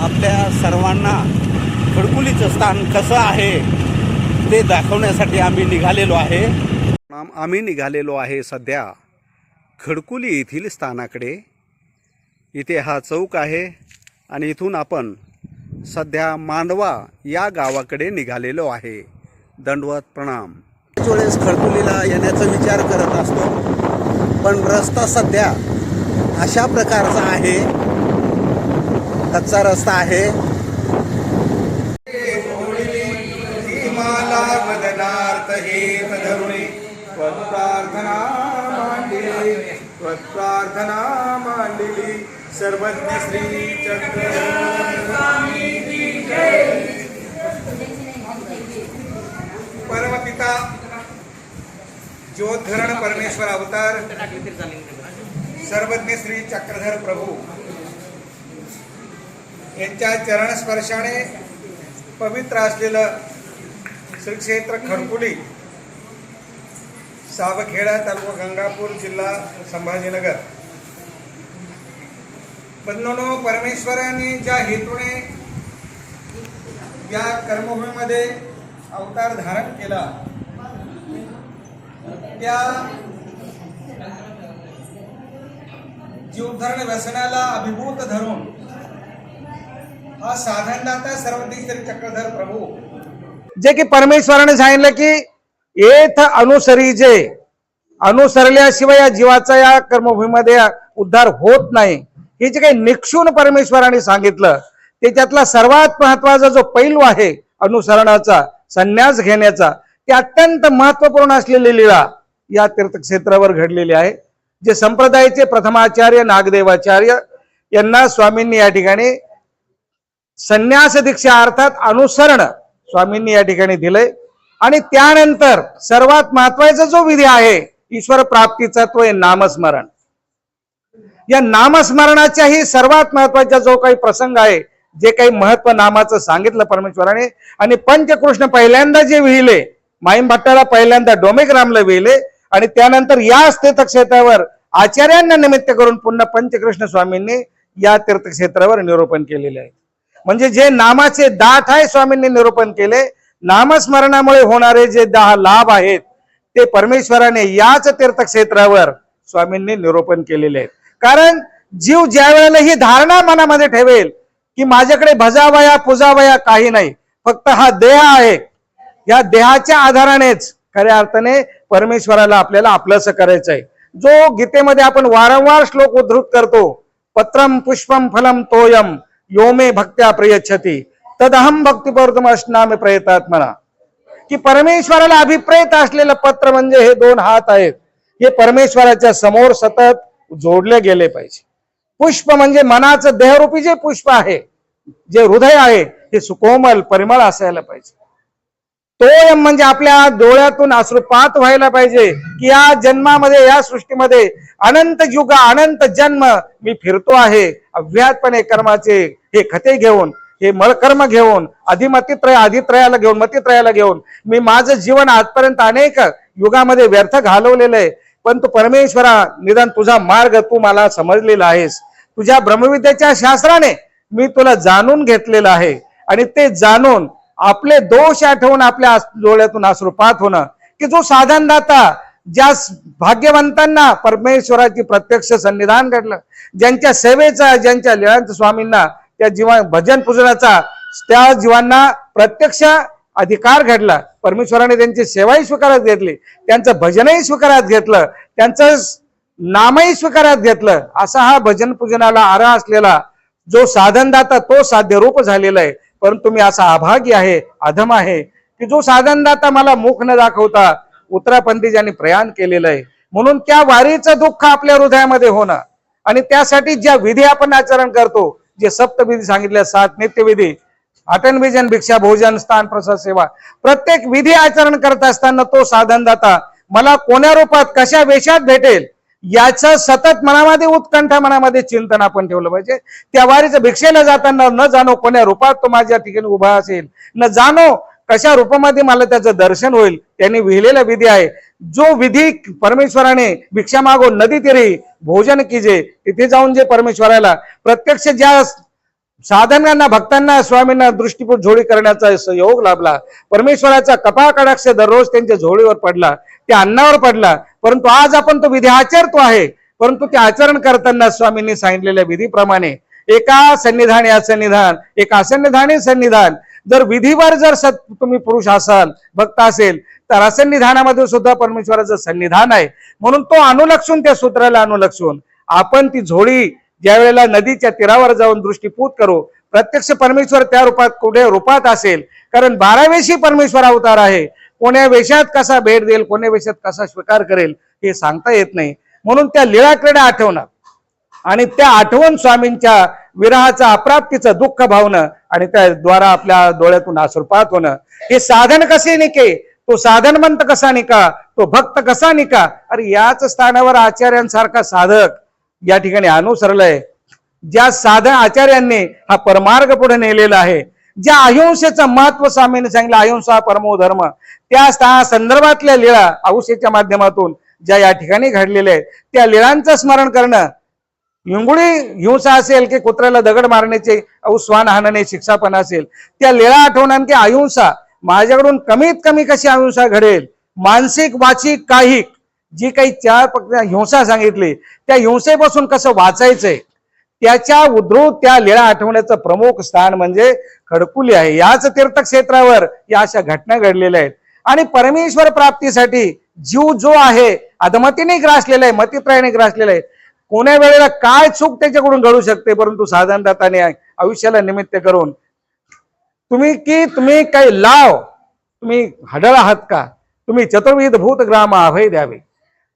आपल्या सर्वांना खडकुलीचं स्थान कसं आहे ते दाखवण्यासाठी आम्ही निघालेलो आहे. आम- आम्ही निघालेलो आहे सध्या. खडकुली येथील स्थानाकडे. इथे हा चौक आहे आणि इथून आपण सध्या मांडवा या गावाकडे निघालेलो आहे. दंडवत प्रणाम. वेळेस खडकुलीला येण्याचा विचार करत असतो पण रस्ता सध्या अशा प्रकारचा आहे कच्चा रस्ता आहे. मला वदनार्थ हेत धरुणे त्वत्प्रार्थना मांडली सर्वज्ञ श्री चक्र परमपिता ज्योतधरण परमेश्वर अवतार सर्वज्ञ श्री चक्रधर प्रभू. यांच्या चरण स्पर्शाने पवित्र असलेलं श्री क्षेत्र खडकुली सावखेडा तालुका गंगापूर जिल्हा संभाजीनगर. बंधनो परमेश्वराने ज्या हेतूने या कर्मभूमीमध्ये अवतार धारण केला त्या जीवधरण व्यसनाला अभिभूत धरून हा साधनदाता चक्रधर प्रभू. जे की परमेश्वराने सांगितलं की येथ अनुसरी जे अनुसरल्याशिवाय या जीवाचा या कर्मभूमीमध्ये उद्धार होत नाही. हे जे काही निक्षून परमेश्वराने सांगितलं ते त्यातला सर्वात महत्त्वाचा जो पैलू आहे अनुसरणाचा संन्यास घेण्याचा ते अत्यंत महत्त्वपूर्ण असलेली लीळा या तीर्थक्षेत्रावर घडलेली आहे. जे संप्रदायाचे प्रथमाचार्य नागदेवाचार्य यांना स्वामींनी या ठिकाणी संन्यास दीक्षा अर्थात अनुसरण स्वामींनी या ठिकाणी दिलंय. आणि त्यानंतर सर्वात महत्त्वाचा जो विधी आहे ईश्वर प्राप्तीचा तो आहे नामस्मरण. या नामस्मरणाच्याही सर्वात महत्त्वाचा जो काही प्रसंग आहे जे काही महत्त्व नामाचं सांगितलं परमेश्वराने आणि पंचकृष्ण पहिल्यांदा जे विहिले माईम भट्टाला पहिल्यांदा डोमेग्रामला विहिले आणि त्यानंतर या तीर्थक्षेत्रावर आचार्यांना निमित्त करून पुन्हा पंचकृष्ण स्वामींनी या तीर्थक्षेत्रावर निरूपण केलेले आहे. म्हणजे जे नामाचे दाट आहे स्वामींनी निरूपण केले नामस्मरणामुळे होणारे जे दहा लाभ आहेत ते परमेश्वराने याच तीर्थक्षेत्रावर स्वामींनी निरूपण केलेले आहेत. कारण जीव ज्या वेळेला ही धारणा मनामध्ये ठेवेल की माझ्याकडे भजावया पुजावया काही नाही फक्त हा देह आहे या देहाच्या आधारानेच खऱ्या अर्थाने परमेश्वराला आपल्याला आपलंसं करायचं आहे जो गीतेमध्ये आपण वारंवार श्लोक उद्धृत करतो पत्रम पुष्पम फलम तोयम योमे भक्त्या प्रयच्छती। तदहम भक्तिपूर्तम असनामे प्रयतात म्हणा की परमेश्वराला अभिप्रेत असलेलं पत्र म्हणजे हे दोन हात आहेत. हे परमेश्वराच्या समोर सतत जोडले गेले पाहिजे. पुष्प म्हणजे मनाचं देहरूपी जे पुष्प आहे जे हृदय आहे हे सुकोमल परिमळ असायला पाहिजे. तो म्हणजे आपल्या डोळ्यातून अश्रुपात व्हायला पाहिजे की या जन्मामध्ये या सृष्टीमध्ये अनंत युग अनंत जन्म मी फिरतो आहे. अव्यातपणे कर्माचे हे खते घेऊन हे मळकर्म घेऊन अधिमतीत्रय अधित्रयाला घेऊन मतित्रयाला घेऊन मी माझं जीवन आजपर्यंत अनेक युगामध्ये व्यर्थ घालवलेलं आहे. पण तू परमेश्वरा निदान तुझा मार्ग तू मला समजलेला आहेस. तुझ्या ब्रह्मविद्याच्या शास्त्राने मी तुला जाणून घेतलेलं आहे. आणि ते जाणून आपले दोष आठवून आपल्या डोळ्यातून अश्रुपात होणं. की जो साधनदाता ज्या भाग्यवंतांना परमेश्वराची प्रत्यक्ष सन्निधान घडलं. ज्यांच्या सेवेचा ज्यांच्या लिळांत स्वामींना त्या जीवा भजन पूजनाचा त्या जीवांना प्रत्यक्ष अधिकार घडला. परमेश्वराने त्यांची सेवाही स्वीकारात घेतली. त्यांचं भजनही स्वीकारात घेतलं. त्यांचं नामही स्वीकारात घेतलं. असा हा भजन पूजनाला आरा असलेला जो साधनदाता तो साध्य रूप झालेला आहे. परंतु मी असा अभागी आहे अधम आहे की जो साधनदाता मला मुख न दाखवता उत्तरापंथी ज्यांनी प्रयाण केलेलं आहे. म्हणून त्या वारीचं दुःख आपल्या हृदयामध्ये होणं आणि त्यासाठी ज्या विधी आपण आचरण करतो जे सप्तविधी सांगितल्या सात नित्यविधी अटन विजन भिक्षा भोजन स्थान प्रसाद सेवा प्रत्येक विधी आचरण करत असताना तो साधनदाता मला कोण्या रूपात कशा वेशात भेटेल? याचं सतत मनामध्ये उत्कंठा मनामध्ये चिंतन आपण ठेवलं पाहिजे. त्या वारीचं भिक्षेला जाताना न जाणो कोण्या रूपात तो माझ्या ठिकाणी उभा असेल. न जाणो कशा रूपामध्ये मला त्याचं दर्शन होईल. त्यांनी विहिलेला विधी आहे. जो विधी परमेश्वराने भिक्षा मागो नदी तिरी भोजन कीजे तिथे जाऊन जे परमेश्वराला प्रत्यक्ष ज्या साधनांना भक्तांना स्वामींना दृष्टीपूत झोळी करण्याचा योग लाभला. परमेश्वराचा कपा कडाक्ष दररोज त्यांच्या झोळीवर पडला त्या अन्नावर पडला. परंतु आज आपण तो विधी आचरतो आहे. परंतु ते आचरण करताना स्वामींनी सांगितलेल्या विधीप्रमाणे एका सन्निधान या सन्निधान एका असन्निधानी सन्निधान. जर विधीवर जर सत तुम्ही पुरुष असाल भक्त असेल तर असन्निधानामध्ये सुद्धा परमेश्वराचं सन्निधान आहे. म्हणून तो अनुलक्षून त्या सूत्राला अनुलक्षून आपण ती झोळी ज्या वेळेला नदीच्या तीरावर जाऊन दृष्टीपूत करू प्रत्यक्ष परमेश्वर त्या रूपात कुठे रूपात असेल? कारण बारावेशी परमेश्वर अवतार आहे. कोण्या वेशात कसा भेट देईल कोण्या वेशात कसा स्वीकार करेल हे सांगता येत नाही. म्हणून त्या लीळा क्रीडा आठवणं आणि त्या आठवण स्वामींच्या विराहाचा अप्राप्तीचं दुःख भावणं आणि त्याद्वारा आपल्या डोळ्यातून आसुरपात होणं. हे साधन कसे निके? तो साधनमंत कसा निका? तो भक्त कसा निका? अरे याच स्थानावर आचार्यांसारखा साधक या ठिकाणी अनुसरलंय. ज्या साधन आचार्यांनी हा परमार्ग पुढे नेलेला आहे ज्या अहिंसेचं महत्त्व स्वामीने सांगितलं अहिंसा परमो धर्म त्या संदर्भातल्या लीळा अहिंसेच्या माध्यमातून ज्या या ठिकाणी घडलेल्या आहेत त्या लीळांचं स्मरण करणं हिंगुळी हिंसा असेल की कुत्र्याला दगड मारण्याचे अहो हाणणे शिक्षापण असेल त्या लीळा आठवणार की अहिंसा माझ्याकडून कमीत कमी कशी अहिंसा घडेल? मानसिक वाचिक काहिक जी काही चार हिंसा सांगितली त्या हिंसेपासून कसं वाचायचंय? त्याच्या उद्रुत त्या लीळा आठवण्याचं प्रमुख स्थान म्हणजे खडकुली आहे. याच तीर्थक्षेत्रावर या अशा घटना घडलेल्या आहेत. आणि परमेश्वर प्राप्तीसाठी जीव जो आहे अधमतीने ग्रासलेला आहे मतिप्रायाने ग्रासलेला आहे. कोण्या वेळेला काय चूक त्याच्याकडून घडू शकते परंतु साधारणताने आयुष्याला निमित्त करून. तुम्ही की तुम्ही काही लाव तुम्ही हडळ आहात का? तुम्ही चतुर्विध भूत ग्राम अभय द्यावे.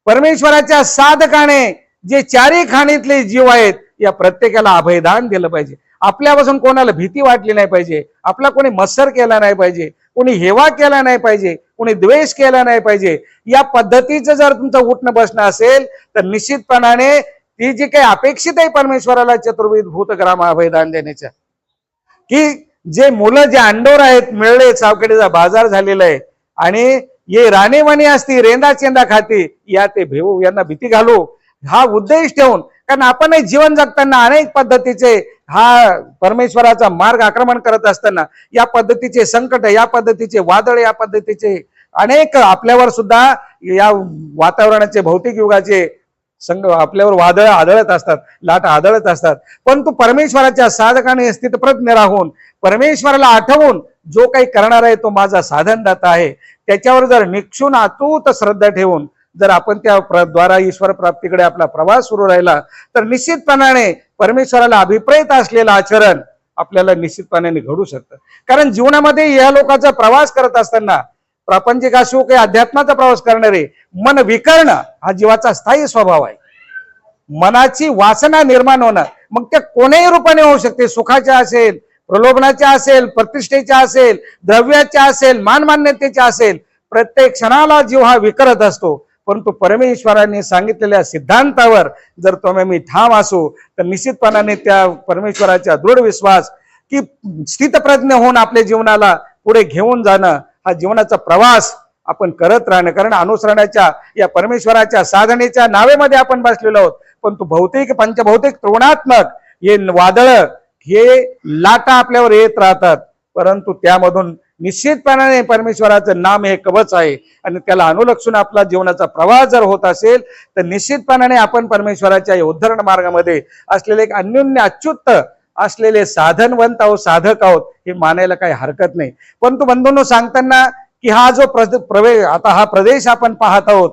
परमेश्वराच्या साधकाने जे चारी खाणीतले जीव आहेत या प्रत्येकाला अभयदान दिलं पाहिजे. आपल्यापासून कोणाला भीती वाटली नाही पाहिजे आपला कोणी मत्सर केला नाही पाहिजे कोणी हेवा केला नाही पाहिजे कोणी द्वेष केला नाही पाहिजे या पद्धतीचं जर तुमचं उठणं बसणं असेल तर निश्चितपणाने ती जी काही अपेक्षित आहे परमेश्वराला चतुर्विध भूतग्राम अभयदान देण्याच्या. की जे मुलं जे अंडोर आहेत मिळले सावखेडीचा बाजार झालेला आहे आणि ये राणेवाणी असती रेंदा चेंदा खाती या ते भेऊ यांना भीती घालू. हा उद्देश ठेवून कारण आपणही जीवन जगताना अनेक पद्धतीचे हा परमेश्वराचा मार्ग आक्रमण करत असताना या पद्धतीचे संकट या पद्धतीचे वादळ या पद्धतीचे अनेक आपल्यावर सुद्धा या वातावरणाचे भौतिक युगाचे संग आपल्यावर वादळ आदळत असतात लाट आदळत असतात. परंतु परमेश्वराच्या साधकाने स्थितप्रज्ञ राहून परमेश्वराला आठवून जो काही करणार आहे तो माझा साधनदाता आहे. त्याच्यावर जर निक्षून अतूत श्रद्धा ठेवून जर आपण त्या द्वारा ईश्वर प्राप्तीकडे आपला प्रवास सुरू राहिला तर निश्चितपणाने परमेश्वराला अभिप्रेत असलेलं आचरण आपल्याला निश्चितपणाने घडू शकतं. कारण जीवनामध्ये या लोकांचा प्रवास करत असताना प्रापंचिक असो काही अध्यात्माचा प्रवास करणारे. मन विकरणं हा जीवाचा स्थायी स्वभाव आहे. मनाची वासना निर्माण होणं. मग त्या कोणत्याही रूपाने होऊ शकते. सुखाच्या असेल प्रलोभनाच्या असेल प्रतिष्ठेच्या असेल द्रव्याच्या असेल मानमान्यतेच्या असेल प्रत्येक क्षणाला जीव हा विकरत असतो. परंतु परमेश्वरांनी सांगितलेल्या सिद्धांतावर जर तुम्ही मी ठाम असू तर निश्चितपणाने त्या परमेश्वराचा दृढ विश्वास की स्थितप्रज्ञ होऊन आपल्या जीवनाला पुढे घेऊन जाणं हा जीवनाचा प्रवास आपण करत राहणं कारण अनुसरणाच्या या परमेश्वराच्या साधनेच्या नावेमध्ये आपण बसलेलो आहोत. पण तो भौतिक पंचभौतिक तृणात्मक हे वादळ हे लाटा आपल्यावर येत राहतात. परंतु त्यामधून निश्चितपणाने परमेश्वराचं नाम हे कवच आहे. आणि त्याला अनुलक्षून आपला जीवनाचा प्रवास जर होत असेल तर निश्चितपणाने आपण परमेश्वराच्या या उद्धरण मार्गामध्ये असलेले एक अन्योन्य अच्युत असलेले साधनवंत आहोत साधक आहोत हे मानायला काही हरकत नाही. परंतु बंधूंनो सांगताना की हा जो प्रवेश आता हा प्रदेश आपण पाहत आहोत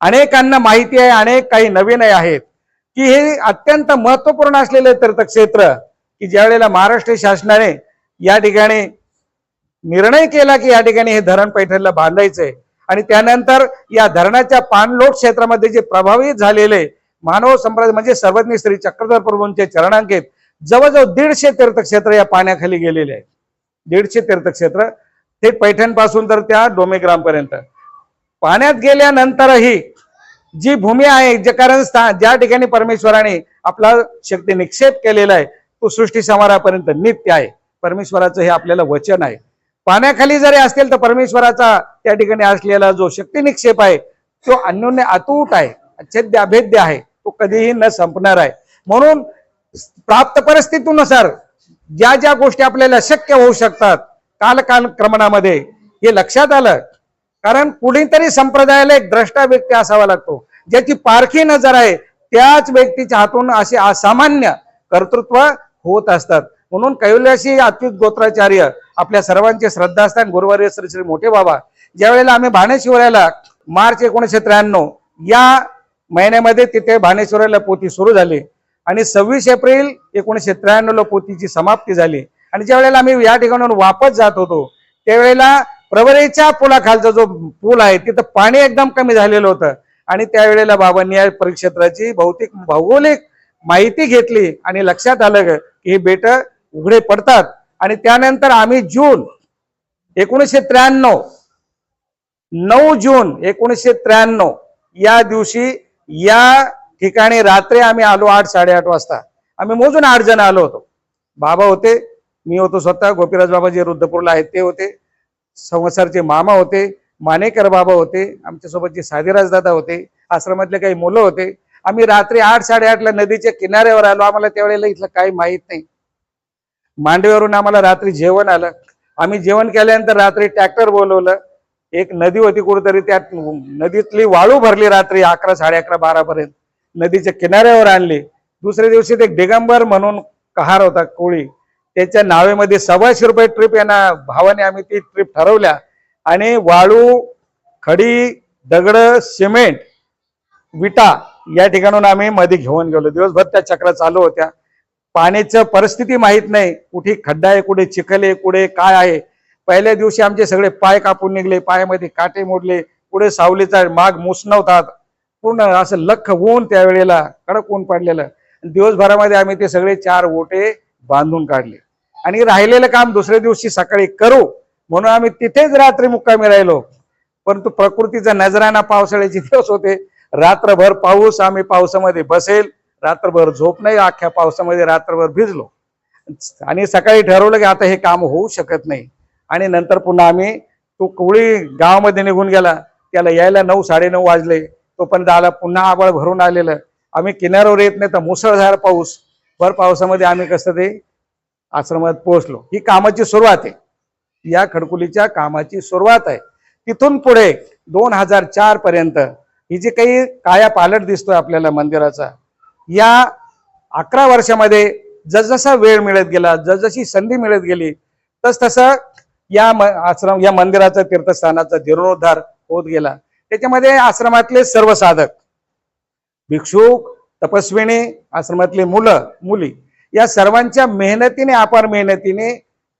अनेकांना माहिती आहे अनेक काही नवीन आहेत की हे अत्यंत महत्त्वपूर्ण असलेले तीर्थक्षेत्र की ज्यावेळेला महाराष्ट्र शासनाने या ठिकाणी निर्णय केला की या ठिकाणी हे धरण पैठणला बांधायचंय आणि त्यानंतर या धरणाच्या पाणलोट क्षेत्रामध्ये जे प्रभावित झालेले मानव संप्रदाय म्हणजे सर्वज्ञ श्री चक्रधर प्रभूंचे चरणांकित जवळजवळ दीडशे तीर्थक्षेत्र या पाण्याखाली गेलेले आहेत. दीडशे तीर्थक्षेत्र. थेट पैठणपासून तर त्या डोमेग्रामपर्यंत. पाण्यात गेल्यानंतरही जी भूमी आहे जे कारण स्थान ज्या ठिकाणी परमेश्वराने आपला शक्ती निक्षेप केलेला आहे तो सृष्टी समारापर्यंत नित्य आहे. परमेश्वराचं हे आपल्याला वचन आहे. पाण्याखाली जरी असेल तर परमेश्वराचा त्या ठिकाणी असलेला जो शक्ती निक्षेप आहे तो अन्योन्य अतूट आहे अच्छेद्य अभेद्य आहे तो कधीही न संपणार आहे. म्हणून प्राप्त परिस्थितीनुसार ज्या ज्या गोष्टी आपल्याला शक्य होऊ शकतात कालकालक्रमणामध्ये हे लक्षात आलं. कारण कुणीतरी संप्रदायाला एक द्रष्टा व्यक्ती असावा लागतो. ज्याची पारखी नजर आहे त्याच व्यक्तीच्या हातून असे असामान्य कर्तृत्व होत असतात. म्हणून कैलाशी अच्युत गोत्राचार्य आपल्या सर्वांचे श्रद्धास्थान गुरुवारी श्री श्री मोठे बाबा. ज्यावेळेला आम्ही भाणेश्वराला मार्च एकोणीसशे त्र्याण्णव या महिन्यामध्ये तिथे भानेश्वराला पोथी सुरू झाली. आणि सव्वीस एप्रिल एकोणीसशे त्र्याण्णव पोतीची समाप्ती झाली. आणि ज्या वेळेला आम्ही या ठिकाणाहून वापस जात होतो त्यावेळेला प्रवरेच्या पुलाखालचा जो पूल आहे तिथं पाणी एकदम कमी झालेलं होतं. आणि त्यावेळेला बाबांनी या परिक्षेत्राची भौतिक भौगोलिक माहिती घेतली आणि लक्षात आलं की हे बेट उघडे पडतात. आणि त्यानंतर आम्ही जून एकोणीसशे त्र्याण्णव नऊ जून एकोणीसशे त्र्याण्णव या दिवशी या ठिकाणी रात्री आम्ही आलो आठ साडेआठ वाजता. आम्ही मोजून आठ जण आलो होतो. बाबा होते मी होतो स्वतः गोपीराज बाबा जे रुद्रपूरला आहेत ते होते. संवसारचे मामा होते मानेकर बाबा होते आमच्यासोबत जे साधीराज दादा होते आश्रमातले काही मुलं होते. आम्ही रात्री आठ साडेआठला नदीच्या किनाऱ्यावर आलो. आम्हाला त्यावेळेला इथलं काही माहीत नाही. मांडवीवरून आम्हाला रात्री जेवण आलं. आम्ही जेवण केल्यानंतर रात्री ट्रॅक्टर बोलवलं. एक नदी होती कुठेतरी त्यात नदीतली वाळू भरली रात्री अकरा साडे अकरा बारा पर्यंत नदीच्या किनाऱ्यावर आणली. दुसऱ्या दिवशी ते दिगंबर म्हणून कहार होता कोळी. त्याच्या नावेमध्ये सव्वाशे रुपये ट्रिप यांना भावाने आम्ही ती ट्रिप ठरवल्या. आणि वाळू खडी दगड सिमेंट विटा या ठिकाणून आम्ही मध्ये घेऊन गेलो. दिवसभर त्या चक्रा चालू होत्या. पाण्याचं परिस्थिती माहीत नाही. कुठे खड्डा आहे कुठे चिखल आहे कुठे काय आहे. पहिल्या दिवशी आमचे सगळे पाय कापून निघले पायामध्ये काटे मोडले. पुढे सावलीचा माग मुसणवतात पूर्ण असं लख ऊन त्यावेळेला कडक ऊन पडलेलं. दिवसभरामध्ये आम्ही ते सगळे चार ओटे बांधून काढले. आणि राहिलेलं काम दुसऱ्या दिवशी सकाळी करू म्हणून आम्ही तिथेच रात्री मुक्कामी राहिलो. परंतु प्रकृतीचा नजराना पावसाळ्याचे दिवस होते. रात्रभर पाऊस आम्ही पावसामध्ये बसेल. रात्रभर झोप नाही अख्ख्या पावसामध्ये रात्रभर भिजलो. आणि सकाळी ठरवलं की आता हे काम होऊ शकत नाही. आणि नंतर पुन्हा आम्ही तो कुळी गावामध्ये निघून गेला. त्याला यायला नऊ साडेनऊ वाजले. तोपर्यंत आला पुन्हा आबळ भरून आलेलं. आम्ही किनाऱ्यावर येत नाही तर मुसळधार पाऊस. भर पावसामध्ये आम्ही कसं ते आश्रमात पोहोचलो. ही कामाची सुरुवात आहे. या खडकुलीच्या कामाची सुरुवात आहे. तिथून पुढे दोन हजार चार पर्यंत ही जी काही काया पालट दिसतोय आपल्याला मंदिराचा या अकरा वर्षामध्ये जसजसा वेळ मिळत गेला जसजशी संधी मिळत गेली तसतसं या म- आश्रम या मंदिराचा तीर्थस्थानाचा जीर्णोद्धार होत गेला. त्याच्यामध्ये आश्रमातले सर्व साधक भिक्षुक तपस्विनी आश्रमातले मुलं मुली या सर्वांच्या मेहनतीने अपार मेहनतीने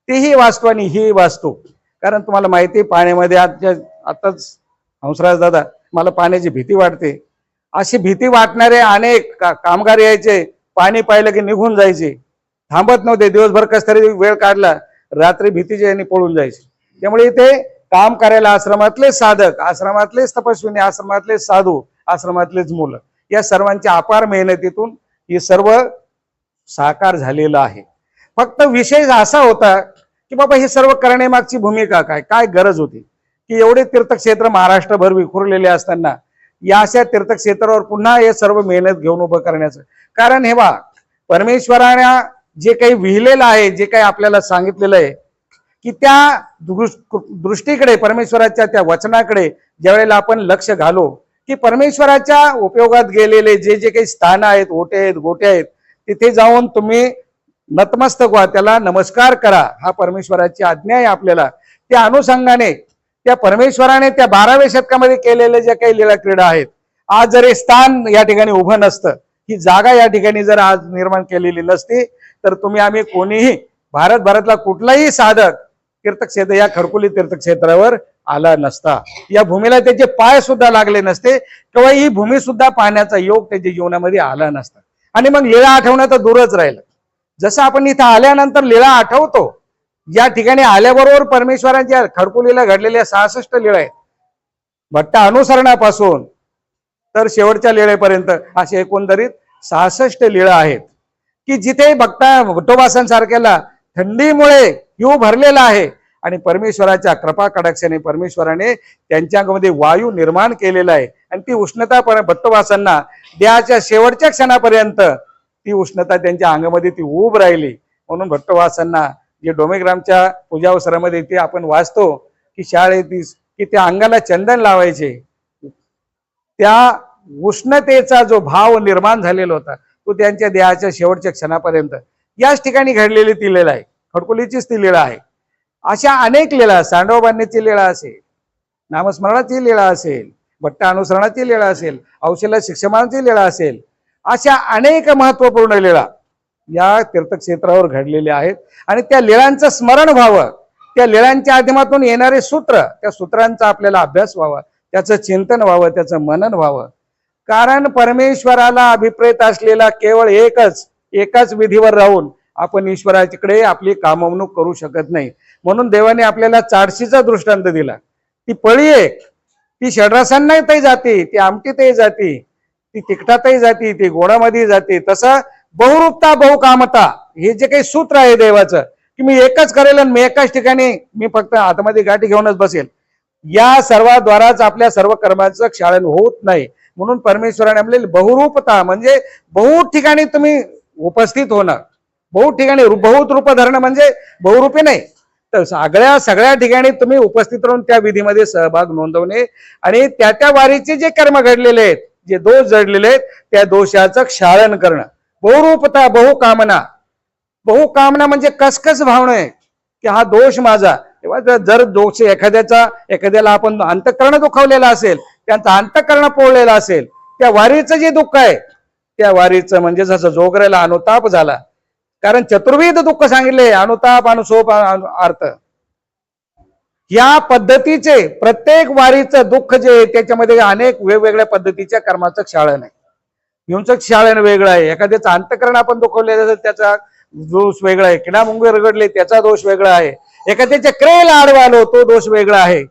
तेही वाचतो आणि ही वाचतो. कारण तुम्हाला माहिती पाण्यामध्ये आजच्या आताच हंसराज दादा मला पाण्याची भीती वाटते. अशी भीती वाटणारे अनेक का- कामगार यायचे पाणी पाहिलं की निघून जायचे. थांबत नव्हते दिवसभर कस तरी वेळ काढला रात्री भीतीचे यांनी पळून जायचे. त्यामुळे इथे काम करायला आश्रमातले साधक आश्रमातलेच तपस्विनी आश्रमातले साधू आश्रमातलेच मुलं या सर्वांच्या अपार मेहनतीतून हे सर्व साकार झालेलं आहे. फक्त विषय असा होता की बाबा हे सर्व करण्यामागची भूमिका काय? काय गरज होती? की एवढे तीर्थक्षेत्र महाराष्ट्रभर विखुरलेले असताना या अशा तीर्थक्षेत्रावर पुन्हा हे सर्व मेहनत घेऊन उभं करण्याचं. कारण हे बा परमेश्वराने जे काही विहिलेलं आहे जे काही आपल्याला सांगितलेलं आहे की त्या दृष्टीकडे परमेश्वराच्या त्या वचनाकडे ज्यावेळेला आपण लक्ष घालो की परमेश्वराच्या उपयोगात गेलेले जे जे काही स्थान आहेत ओटे आहेत गोटे आहेत तिथे जाऊन तुम्ही नतमस्तक व्हा त्याला नमस्कार करा. हा परमेश्वराची आज्ञा आहे आपल्याला. त्या अनुषंगाने त्या परमेश्वराने त्या बाराव्या शतकामध्ये केलेल्या ज्या काही लीला क्रीडा आहेत आज जर हे स्थान या ठिकाणी उभं नसतं ही जागा या ठिकाणी जर आज निर्माण केलेली नसती तर तुम्ही आम्ही कोणीही भारतभरातला कुठलाही साधक तीर्थक्षेत्र या खडकुली तीर्थक्षेत्रावर आला नसता. या भूमीला त्याचे पाय सुद्धा लागले नसते. किंवा ही भूमी सुद्धा पाहण्याचा योग त्याच्या जीवनामध्ये आला नसता. आणि मग लीळा आठवणं तर दूरच राहिलं. जसं आपण इथं आल्यानंतर लीळा आठवतो या ठिकाणी आल्याबरोबर परमेश्वरांच्या खडकुलीला घडलेल्या सहासष्ट लीळा आहेत. भट्ट अनुसरणापासून तर शेवटच्या लीळेपर्यंत असे एकंदरीत सहासष्ट लीळा आहेत. की जिथे भक्ता भट्टोबासांसारख्याला थंडीमुळे यू भरलेला आहे. आणि परमेश्वराच्या कृपा कडाक्षाने परमेश्वराने त्यांच्यामध्ये वायू निर्माण केलेला आहे. आणि ती उष्णता पण भट्टोबासांना देहाच्या शेवटच्या क्षणापर्यंत ती उष्णता त्यांच्या अंगामध्ये ती उब राहिली. म्हणून भट्टवासांना जे डोमेग्रामच्या पूजा अवसरामध्ये ते आपण वाचतो की शाळेतीस की त्या अंगाला चंदन लावायचे. त्या उष्णतेचा जो भाव निर्माण झालेला होता तो त्यांच्या देहाच्या शेवटच्या क्षणापर्यंत याच ठिकाणी घडलेली दिलेला आहे खडकुलीचीच ती लीळा आहे. अशा अनेक लीळा सांडव बांधण्याची लीला असेल नामस्मरणाची लीळा असेल भट्ट अनुसरणाची लीळा असेल औषध शिक्षणाची लीळा असेल अशा अनेक महत्त्वपूर्ण लीळा या तीर्थक्षेत्रावर घडलेल्या आहेत. आणि त्या लीळांचं स्मरण व्हावं. त्या लीळांच्या माध्यमातून येणारे सूत्र त्या सूत्रांचा आपल्याला अभ्यास व्हावा. त्याचं चिंतन व्हावं त्याचं मनन व्हावं. कारण परमेश्वराला अभिप्रेत असलेला केवळ एकच एकाच विधीवर राहून आपण ईश्वराकडे आपली कामवणूक करू शकत नाही. म्हणून देवाने आपल्याला चारशीचा दृष्टांत दिला. ती पळी एक. ती षडरसांनाही जाते ती आमटीतही जाते ती तिखटातही जाते ती गोडामध्ये जाते. तसं बहुरूपता बहुकामता हे जे काही सूत्र आहे देवाचं की मी एकच करेल आणि मी एकाच ठिकाणी मी फक्त हातामध्ये गाठी घेऊनच बसेल. या सर्वाद्वाराच आपल्या सर्व कर्माचं क्षालन होत नाही. म्हणून परमेश्वराने आपल्याला बहुरूपता म्हणजे बहु ठिकाणी तुम्ही उपस्थित होणं बहु ठिकाणी बहुत रूप धरणं म्हणजे बहुरूपी नाही. तर सगळ्या सगळ्या ठिकाणी तुम्ही उपस्थित राहून त्या विधीमध्ये सहभाग नोंदवणे आणि त्या त्या वारीचे जे कर्म घडलेले आहेत जे दोष जडलेले आहेत त्या दोषाचं क्षाळण करणं. बहुरूपता बहुकामना. बहुकामना म्हणजे कसकस भावना आहे की हा दोष माझा. तेव्हा जर- जर दोष एखाद्याचा एखाद्याला आपण अंतकरण दुखावलेला असेल त्यांचा अंतकरण पोळलेला असेल त्या वारीचं जे दुःख आहे त्या वारीचं म्हणजे जसं जोगऱ्याला अनुताप झाला कारण चतुर्विध दुःख सांगितले अनुताप अनुसोप अर्थ. या पद्धतीचे प्रत्येक वारीचं दुःख जे आहे त्याच्यामध्ये अनेक वेगवेगळ्या पद्धतीच्या कर्माचं क्षाळण आहे. हिंसक क्षाळन वेगळं आहे. एखाद्याचं अंतकरण आपण दुखवले तर त्याचा दोष वेगळा आहे. किडा मुंगे रगडले त्याचा दोष वेगळा आहे. एखाद्याच्या क्रेला आडवा आलो तो दोष वेगळा आहे.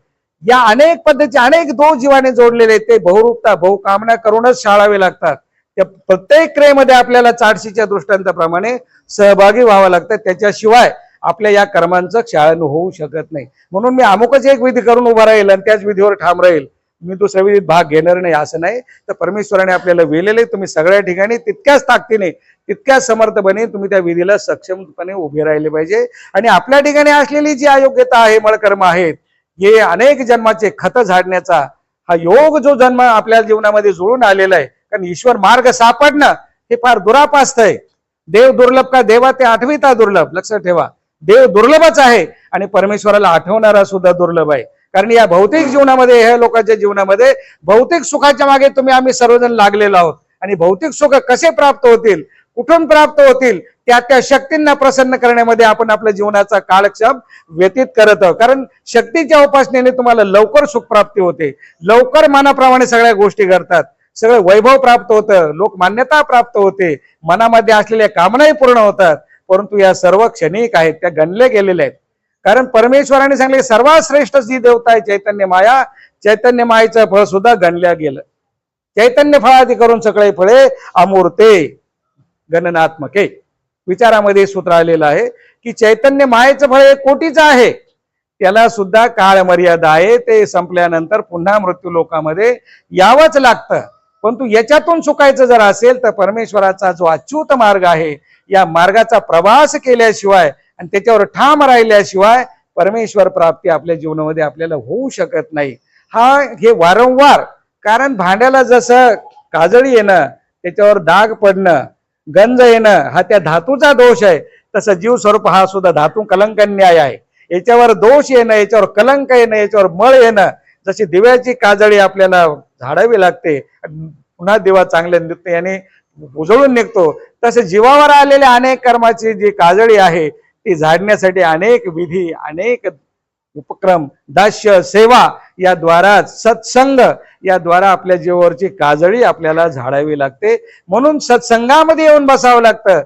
या अनेक पद्धतीचे अनेक दोष जीवाने जोडलेले आहेत. ते बहुरूपता बहुकामना करूनच शाळावे लागतात. त्या प्रत्येक क्रियेमध्ये आपल्याला चारशीच्या दृष्टांताप्रमाणे सहभागी व्हावं लागतं. त्याच्याशिवाय आपल्या या कर्मांचं क्षाळन होऊ शकत नाही. म्हणून मी अमुकच एक विधी करून उभा राहील आणि त्याच विधीवर ठाम राहील. मी दुसऱ्या विधीत भाग घेणार नाही असं नाही. तर परमेश्वराने आपल्याला वेलेले तुम्ही सगळ्या ठिकाणी तितक्याच ताकदीने तितक्याच समर्थपणे तुम्ही त्या विधीला सक्षमपणे उभे राहिले पाहिजे. आणि आपल्या ठिकाणी असलेली जी अयोग्यता आहे मळकर्म आहेत हे अनेक जन्माचे खत झाडण्याचा हा योग जो जन्म आपल्या जीवनामध्ये जुळून आलेला आहे कारण ईश्वर मार्ग सापडणं हे फार दुरापास्त आहे. देव दुर्लभ का देवा ते आठविता दुर्लभ. लक्षात ठेवा. देव दुर्लभच आहे आणि परमेश्वराला आठवणारा सुद्धा दुर्लभ आहे. कारण या भौतिक जीवनामध्ये ह्या लोकांच्या जीवनामध्ये भौतिक सुखाच्या मागे तुम्ही आम्ही सर्वजण लागलेलो आहोत. आणि भौतिक सुख कसे प्राप्त होतील कुठून प्राप्त होतील त्या त्या शक्तींना प्रसन्न करण्यामध्ये आपण आपल्या जीवनाचा कालक्षेप व्यतीत करत आहोत. कारण शक्तीच्या उपासनेने तुम्हाला लवकर सुख प्राप्ती होते. लवकर मनाप्रमाणे सगळ्या गोष्टी घडतात. सगळं वैभव प्राप्त होतं लोक मान्यता प्राप्त होते मनामध्ये असलेल्या कामनाही पूर्ण होतात. परंतु या सर्व क्षणिक आहेत त्या गणले गेलेल्या आहेत. कारण परमेश्वराने सांगले सर्वात श्रेष्ठ जी देवता आहे चैतन्य माया. चैतन्य मायेचं फळ सुद्धा गणल्या गेलं. चैतन्य फळादी करून सगळे फळे अमूर्ते गणनात्मके. विचारामध्ये सूत्र आलेलं आहे की चैतन्य मायेचं फळ एक कोटीचं आहे. त्याला सुद्धा काळ मर्यादा आहे. ते संपल्यानंतर पुन्हा मृत्यू लोकामध्ये यावंच लागतं. परंतु याच्यातून चुकायचं जर असेल तर परमेश्वराचा जो अच्युत मार्ग आहे या मार्गाचा प्रवास केल्याशिवाय आणि त्याच्यावर ठाम राहिल्याशिवाय परमेश्वर प्राप्ती आपल्या जीवनामध्ये आपल्याला होऊ शकत नाही. हा हे वारंवार कारण भांड्याला जसं काजळी येणं त्याच्यावर दाग पडणं गंज येणं हा त्या धातूचा दोष आहे. तसं जीव स्वरूप हा सुद्धा धातू कलंक न्याय आहे. याच्यावर दोष येणं याच्यावर कलंक येणं याच्यावर मळ येणं जशी दिव्याची काजळी आपल्याला झाडावी लागते. पुन्हा दिवा चांगल्या नृत्य याने उजळून निघतो. तसे जीवावर आलेल्या अनेक कर्माची जी काजळी आहे ती झाडण्यासाठी अनेक विधी अनेक उपक्रम दास्य सेवा या द्वारा सत्संग या द्वारा आपल्या जीवावरची काजळी आपल्याला झाडावी लागते. म्हणून सत्संगामध्ये येऊन बसावं लागतं.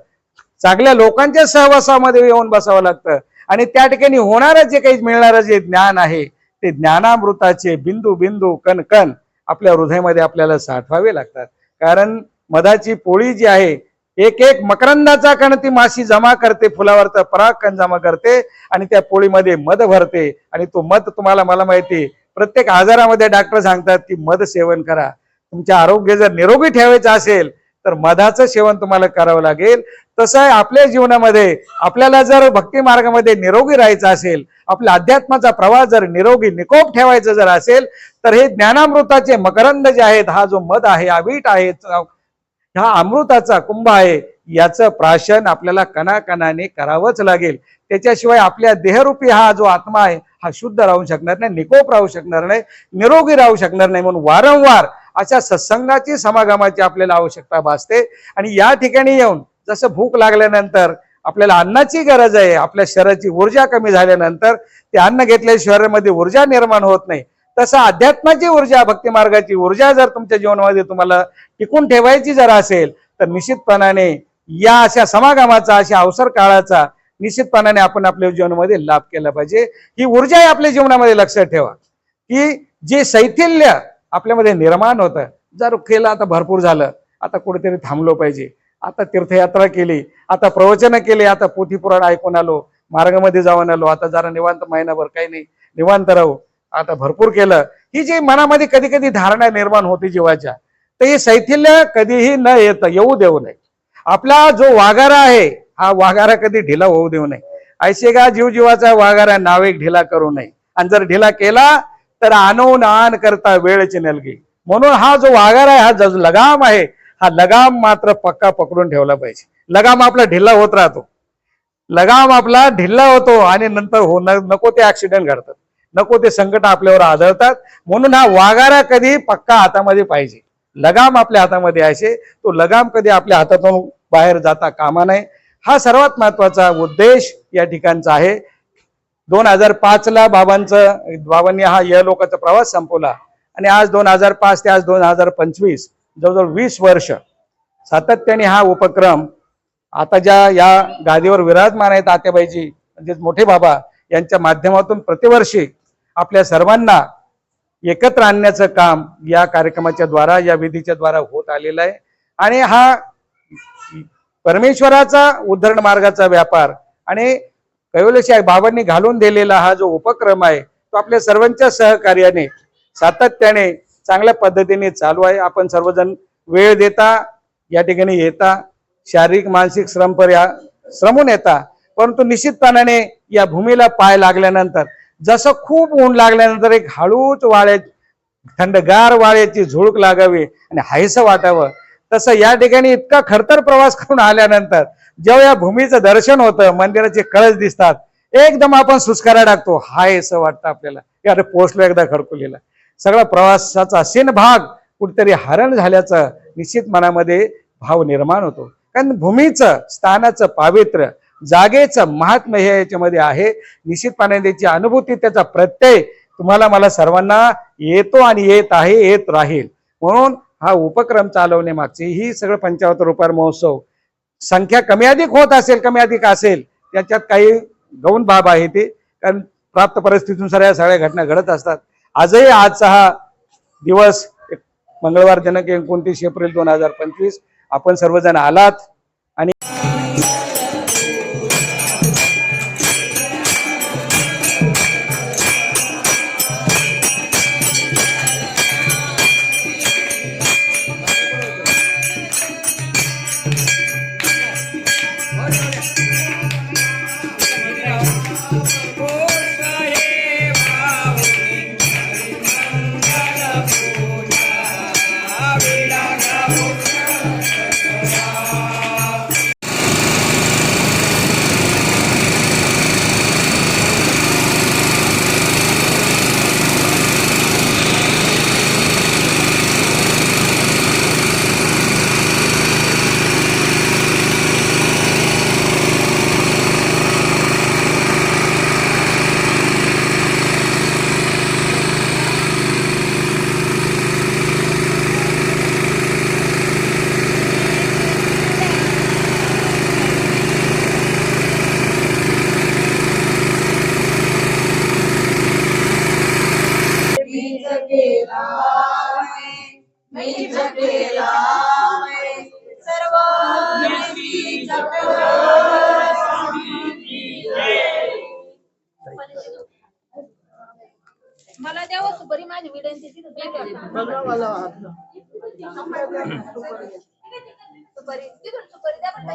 चांगल्या लोकांच्या सहवासामध्ये येऊन बसावं लागतं. आणि त्या ठिकाणी होणारं जे काही मिळणारं जे ज्ञान आहे ते ज्ञानामृताचे बिंदू बिंदू कण कण आपल्या हृदयामध्ये आपल्याला साठवावे लागतात. कारण मधाची पोळी जी आहे एक एक मकरंदाचा कण ती माशी जमा करते फुलावरचा पराग कण जमा करते आणि त्या पोळीमध्ये मध भरते आणि तो मध तुम्हाला मला माहिती प्रत्येक आजारामध्ये डॉक्टर सांगतात की मध सेवन करा. तुमचे आरोग्य जर निरोगी ठेवायचं असेल तर मधाचं सेवन तुम्हाला करावं लागेल. तसं आहे आपल्या जीवनामध्ये. आपल्याला जर भक्ती मार्गामध्ये निरोगी राहायचं असेल आपल्या अध्यात्माचा प्रवाह जर निरोगी निकोप ठेवायचा जर असेल तर हे ज्ञानामृताचे मकरंद जे आहेत हा जो मध आहे अवीट आहे हा अमृताचा कुंभ आहे याचं प्राशन आपल्याला कणाकणाने करावंच लागेल. त्याच्याशिवाय आपल्या देहरूपी हा जो आत्मा आहे हा शुद्ध राहू शकणार नाही निकोप राहू शकणार नाही निरोगी राहू शकणार नाही म्हणून वारंवार अशा सत्संगाची समागमाची आपल्याला आवश्यकता भासते. आणि या ठिकाणी येऊन जसं भूक लागल्यानंतर आपल्याला अन्नाची गरज आहे आपल्या शरीराची ऊर्जा कमी झाल्यानंतर ते अन्न घेतल्या शरीरामध्ये ऊर्जा निर्माण होत नाही. तसं अध्यात्माची ऊर्जा भक्तिमार्गाची ऊर्जा जर तुमच्या जीवनामध्ये तुम्हाला टिकून ठेवायची जर असेल तर निश्चितपणाने या अशा समागमाचा अशा अवसर काळाचा निश्चितपणाने आपण आपल्या जीवनामध्ये लाभ केला पाहिजे. ही ऊर्जा आपल्या जीवनामध्ये लक्षात ठेवा. की जे शैथिल्य आपल्यामध्ये निर्माण होतं. जर केलं आता भरपूर झालं. आता कुठेतरी थांबलो पाहिजे. आता तीर्थयात्रा केली. आता प्रवचन केले. आता पोथीपुराण ऐकून आलो. मार्गामध्ये जाऊन आलो. आता जरा निवांत महिनाभर काही नाही. निवांत राहू. आता भरपूर केलं. ही जी मनामध्ये कधी कधी धारणा निर्माण होती जीवाच्या तर हे शैथिल्य कधीही न येतं येऊ देऊ नये. आपला जो वाघारा आहे हा वाघारा कधी ढिला होऊ देऊ नये. ऐसे का जीव जीवाचा वाघारा नावेक ढिला करू नये. आणि जर ढिला केला तर आणून आण करता वेळची नलगी. म्हणून हा जो वाघारा आहे हा जो लगाम आहे हा लगाम मात्र पक्का पकडून ठेवला पाहिजे. लगाम आपला ढिल्ला होत राहतो. लगाम आपला ढिल्ला होतो आणि नंतर हो नको ते ऍक्सिडेंट घडतात. नको ते संकट आपल्यावर आढळतात. म्हणून हा वाघारा कधी पक्का हातामध्ये पाहिजे. लगाम आपल्या हातामध्ये असे तो लगाम कधी आपल्या हातातून बाहेर जाता कामा नये. हा सर्वात महत्त्वाचा उद्देश या ठिकाणचा आहे. दोन हजार पाच ला बाबांचं बाबांनी हा या लोकांचा प्रवास संपवला. आणि आज दोन हजार पाच ते आज दोन हजार पंचवीस जवळजवळ वीस वर्ष. सातत्याने हा उपक्रम आता ज्या या गादीवर विराजमान आहेत आत्याबाईजी म्हणजेच मोठे बाबा यांच्या माध्यमातून प्रतिवर्षी आपल्या सर्वांना एकत्र आणण्याचं काम या कार्यक्रमाच्या द्वारा या विधीच्या द्वारा होत आलेलं आहे. आणि हा परमेश्वराचा उद्धरण मार्गाचा व्यापार आणि कैवल्याशी बाबांनी घालून दिलेला हा जो उपक्रम आहे तो आपल्या सर्वांच्या सहकार्याने सातत्याने चांगल्या पद्धतीने चालू आहे. आपण सर्वजण वेळ देता या ठिकाणी येता शारीरिक मानसिक श्रम या श्रमून येता. परंतु निश्चितपणाने या भूमीला पाय लागल्यानंतर जसं खूप ऊन लागल्यानंतर एक हळूच वाळ्या थंडगार वाळ्याची झुळूक लागावी आणि हायसं वाटावं तसं या ठिकाणी इतका खडतर प्रवास करून आल्यानंतर जेव्हा या भूमीचं दर्शन होतं मंदिराचे कळस दिसतात एकदम आपण सुस्कारा टाकतो. हाय असं वाटतं आपल्याला. अरे पोहोचलो एकदा खडकुलीला. सगळा प्रवासाचा सीन भाग कुठेतरी हरण झाल्याचं निश्चित मनामध्ये भाव निर्माण होतो. कारण भूमीचं स्थानाचं पावित्र्य जागेचं महात्म्य हे याच्यामध्ये आहे. निश्चितपणे त्याची अनुभूती त्याचा प्रत्यय तुम्हाला मला सर्वांना येतो आणि येत आहे येत राहील. म्हणून हा उपक्रम चालवण्यामागची ही सगळं पंचावत्तर रुपये महोत्सव संख्या कमी अधिक होत असेल कमी अधिक असेल त्याच्यात काही गौण बाब आहे ते. कारण प्राप्त परिस्थितीनुसार या सगळ्या घटना घडत असतात. आजही आजचा हा दिवस मंगळवार दिनांक एकोणतीस एप्रिल दोन हजार पंचवीस. आपण सर्वजण आलात आणि सर्व मला द्यावं सुपारी माझी द्या. सुपारी. तिथून सुपारी द्या पण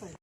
ताई.